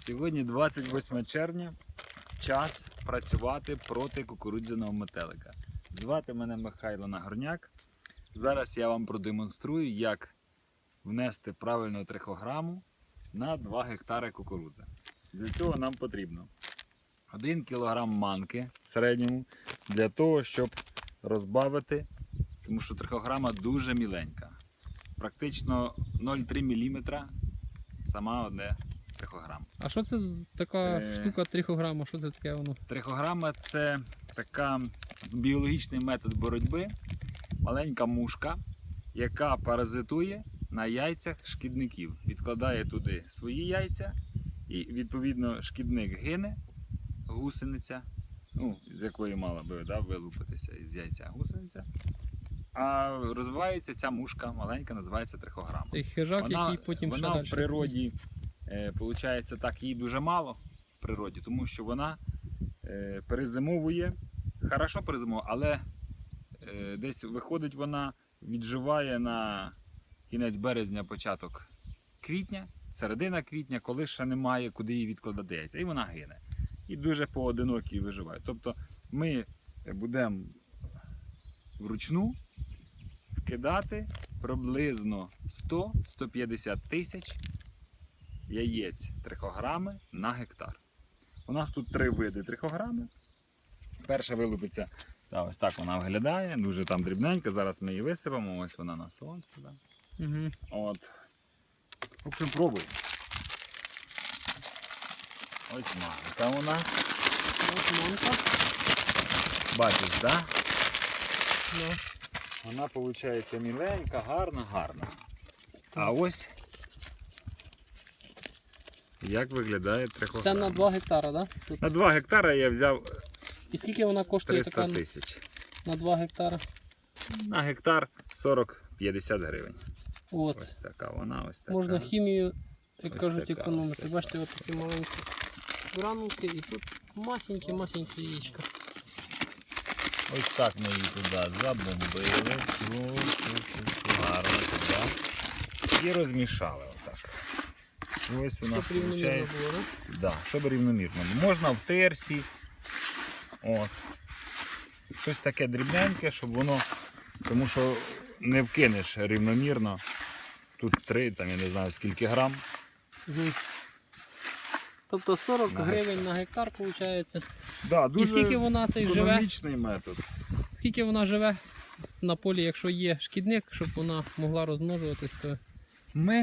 Сьогодні 28 червня. Час працювати проти кукурудзяного метелика. Звати мене Михайло Нагорняк. Зараз я вам продемонструю, як внести правильну трихограму на 2 гектари кукурудзи. Для цього нам потрібно 1 кг манки в середньому для того, щоб розбавити, тому що трихограма дуже міленька. Практично 0,3 мм сама одне трихограма. А що це така Е. штука трихограма? Що це таке воно? Трихограма це така біологічний метод боротьби, маленька мушка, яка паразитує на яйцях шкідників. Відкладає туди свої яйця, і відповідно шкідник гине, гусениця, ну, з якої мала би да, вилупитися із яйця гусениця. А розвивається ця мушка маленька, називається трихограма. Цей хижак, Вона, який потім вона в природі, получається так, її дуже мало в природі, тому що вона е, перезимовує, хорошо перезимовує, але е, десь виходить вона, відживає на кінець березня, початок квітня, середина квітня, коли ще немає куди її відкладати яйця, і вона гине. І дуже поодинокі виживає. Тобто ми будемо вручну вкидати приблизно 100-150 тисяч яєць трихограми на гектар. У нас тут три види трихограми. Перша вилупиться, та, ось так вона виглядає, дуже там дрібненька. Зараз ми її висипемо, ось вона на сонці. Да. Угу. От. В общем, пробуй. Ось манка вона. Бачиш, так? Да? Ну. Вона виходить міленька, гарна, гарна. А ось як виглядає Це на 2 гектара, да? Тут. На 2 гектара я взяв І скільки вона коштує 300 така тисяч. на 2 гектара? На гектар 40-50 гривень. От. Ось така вона, ось така. Можна хімію, як Ось кажуть, така, економити. ось така. Бачите, от такі маленькі гранулки і тут масенькі-масенькі яєчка. Ось так ми її туди забомбили. Гарно туди. І розмішали ось у нас Щоб рівномірно було, да? Да, щоб рівномірно. Можна в терсі. От. Щось таке дрібненьке, щоб воно. Тому що не вкинеш рівномірно. Тут три, там я не знаю скільки грам. Угу. Тобто 40 На гривень на гектар виходить. Да, І скільки вона цей живе? метод. Скільки вона живе на полі, якщо є шкідник, щоб вона могла розмножуватись, то Ми